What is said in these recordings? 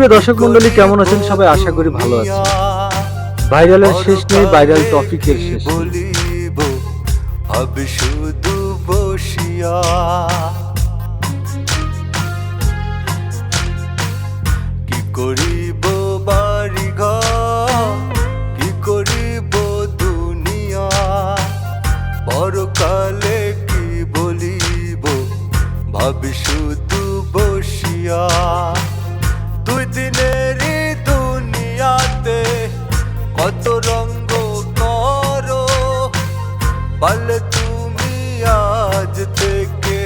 সুপ্রিয় দর্শক মন্ডলী কেমন আছেন? সবাই আশা করি ভালো আছেন। ভাইরালের শেষ নেই, ভাইরাল টপিকের শেষ শুধু বসিয়া। কি করিব দুই দিনেরই দুনিয়াতে কত রঙ্গ করো। পারলে তুমি আজ থেকে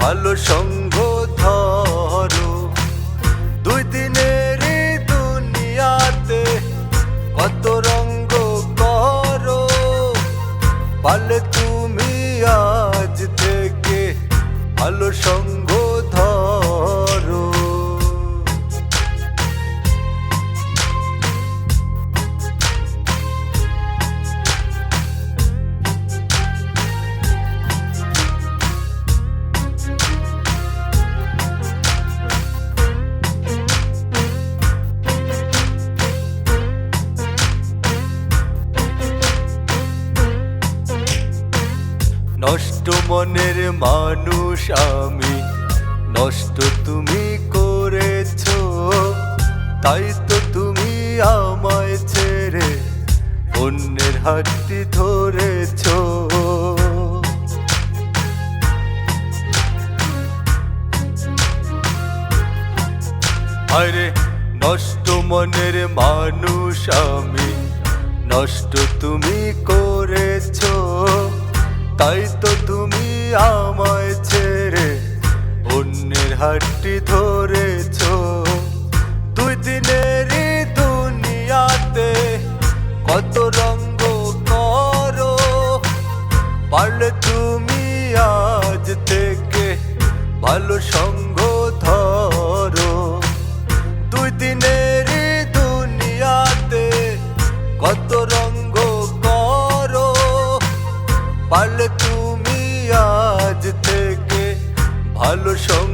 ভালো সঙ্গ ধরো। দুই দিনেরই দুনিয়াতে কত রঙ্গ করো। পারলে তুমি আজ থেকে ভালো সঙ্গ নষ্ট মনের মানুষ আমি। নষ্ট তুমি করেছ, তাই তো তুমি আমায় ছেড়ে অন্যের হাতটি ধরেছ। আরে, নষ্ট মনের মানুষ আমি। নষ্ট তুমি করেছ তাই তো তুমি আমায় ছেড়ে অন্যের হাতটি ধরেছ। দুই দিনের দুনিয়াতে কত রঙ্গ করো। পারলে তুমি আজ থেকে ভালো সঙ্গ ভালো সঙ্গ